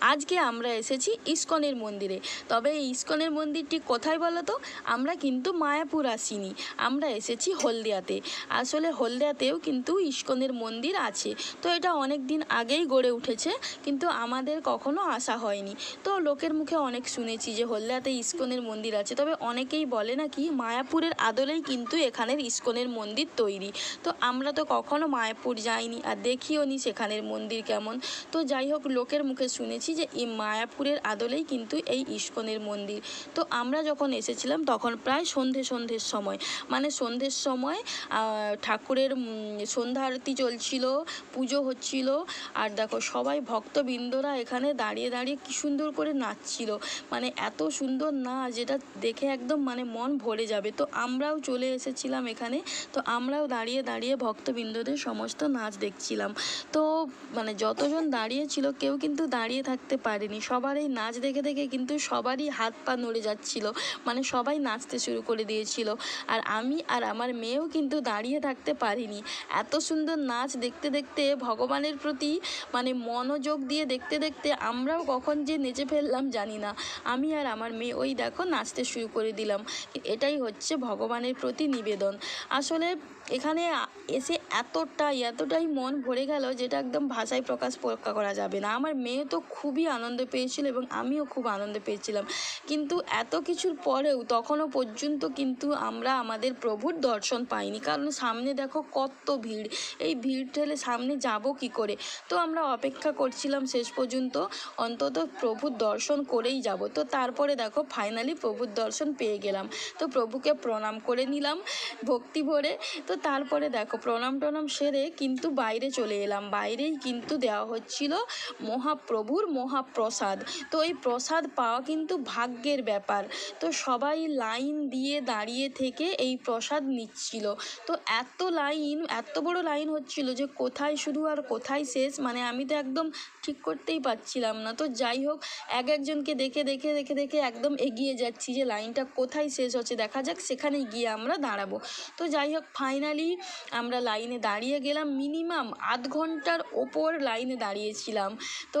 আজকে আমরা এসেছি ইস্কনের মন্দিরে। তবে এই ইস্কনের মন্দিরটি কোথায় বলো তো আমরা কিন্তু মায়াপুর আসিনি। আমরা এসেছি হলদিয়াতে। আসলে হলদিয়াতেও কিন্তু ইস্কনের মন্দির আছে। তো এটা অনেক দিন আগেই গড়ে উঠেছে, কিন্তু আমাদের কখনো আসা হয়নি। তো লোকের মুখে অনেক শুনেছি যে হলদিয়াতে ইস্কনের মন্দির আছে। তবে অনেকেই বলে নাকি মায়াপুরের আদলেই কিন্তু এখানের ইস্কনের মন্দির তৈরি। তো আমরা তো কখনো মায়াপুর যাইনি, আর দেখিও নি সেখানের মন্দির কেমন। তো যাই হোক, লোকের মুখে শুনেছি যে এই মায়াপুরের আদলেই কিন্তু এই ইস্কনের মন্দির। তো আমরা যখন এসেছিলাম তখন প্রায় সন্ধে সন্ধ্যের সময়। মানে সন্ধ্যের সময় ঠাকুরের সন্ধ্যা আরতি চলছিল, পুজো হচ্ছিল। আর দেখো সবাই ভক্তবৃন্দরা এখানে দাঁড়িয়ে দাঁড়িয়ে কি সুন্দর করে নাচছিল। মানে এত সুন্দর নাচ যেটা দেখে একদম মানে মন ভরে যাবে। তো আমরাও চলে এসেছিলাম এখানে। তো আমরাও দাঁড়িয়ে দাঁড়িয়ে ভক্তবৃন্দদের সমস্ত নাচ দেখছিলাম। তো মানে যতজন দাঁড়িয়ে ছিল কেউ কিন্তু দাঁড়িয়ে থাকতে পারেনি। সবার এই নাচ দেখে দেখে কিন্তু সবারই হাত পা নড়ে যাচ্ছিল। মানে সবাই নাচতে শুরু করে দিয়েছিল। আর আমি আর আমার মেয়েও কিন্তু দাঁড়িয়ে থাকতে পারিনি। এত সুন্দর নাচ দেখতে দেখতে ভগবানের প্রতি মানে মনোযোগ দিয়ে দেখতে দেখতে আমরাও কখন যে নেচে ফেললাম জানি না। আমি আর আমার মেয়ে ওই দেখো নাচতে শুরু করে দিলাম। এটাই হচ্ছে ভগবানের প্রতি নিবেদন। আসলে এখানে এসে এতটাই এতটাই মন ভরে গেল যেটা একদম ভাষায় প্রকাশ পরকা করা যাবে না। আমার মেয়ে তো খুবই আনন্দ পেয়েছিল এবং আমিও খুব আনন্দ পেয়েছিলাম। কিন্তু এত কিছুর পরেও তখনও পর্যন্ত কিন্তু আমরা আমাদের প্রভুর দর্শন পাইনি। কারণ সামনে দেখো কত ভিড়। এই ভিড় ঠেলে সামনে যাব কি করে? তো আমরা অপেক্ষা করছিলাম শেষ পর্যন্ত অন্তত প্রভুর দর্শন করেই যাব। তো তারপরে দেখো ফাইনালি প্রভুর দর্শন পেয়ে গেলাম। তো প্রভুকে প্রণাম করে নিলাম ভক্তি ভরে। তো তারপরে দেখো প্রণাম টনাম সেরে কিন্তু বাইরে চলে এলাম। বাইরেই কিন্তু দেওয়া হচ্ছিল মহাপ্রভুর মহাপ্রসাদ। তো এই প্রসাদ পাওয়া কিন্তু ভাগ্যের ব্যাপার। তো সবাই লাইন দিয়ে দাঁড়িয়ে থেকে এই প্রসাদ নিচ্ছিল। তো এত লাইন, এত বড় লাইন হচ্ছিল যে কোথায় শুরু আর কোথায় শেষ মানে আমি তো একদম ঠিক করতেই পারছিলাম না। তো যাই হোক, এক একজনকে দেখে দেখে দেখে দেখে একদম এগিয়ে যাচ্ছি যে লাইনটা কোথায় শেষ হচ্ছে। দেখা যাক সেখানে গিয়ে আমরা দাঁড়াবো। তো যাই হোক ফাইনালি আমরা লাইনে দাঁড়িয়ে গেলাম। মিনিমাম আধ ঘণ্টার ওপর লাইনে দাঁড়িয়েছিলাম। তো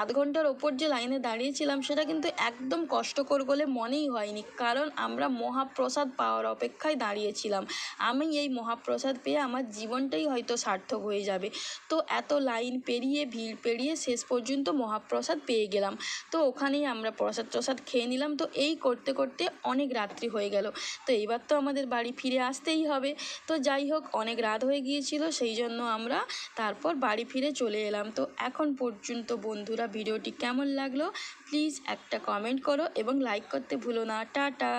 আধ ঘণ্টার ওপর যে লাইনে দাঁড়িয়েছিলাম, সেটা কিন্তু একদম কষ্টকর বলে মনেই হয়নি। কারণ আমরা মহাপ্রসাদ পাওয়ার অপেক্ষায় দাঁড়িয়েছিলাম। আমি এই মহাপ্রসাদ পেয়ে আমার জীবনটাই হয়তো সার্থক হয়ে যাবে। তো এত লাইন পেরিয়ে, ভিড় পেরিয়ে শেষ পর্যন্ত মহাপ্রসাদ পেয়ে গেলাম। তো ওখানেই আমরা প্রসাদ টসাদ খেয়ে নিলাম। তো এই করতে করতে অনেক রাত্রি হয়ে গেল। তো এইবার তো আমাদের বাড়ি ফিরে আসতেই হবে। তো যাই হোক অনেক রাত হয়ে গিয়েছিল, সেই জন্য আমরা তারপর বাড়ি ফিরে চলে এলাম। তো এখন পর্যন্ত বন্ধুরা ভিডিওটি কেমন লাগল প্লিজ একটা কমেন্ট করো এবং লাইক করতে ভুলো না। টাটা!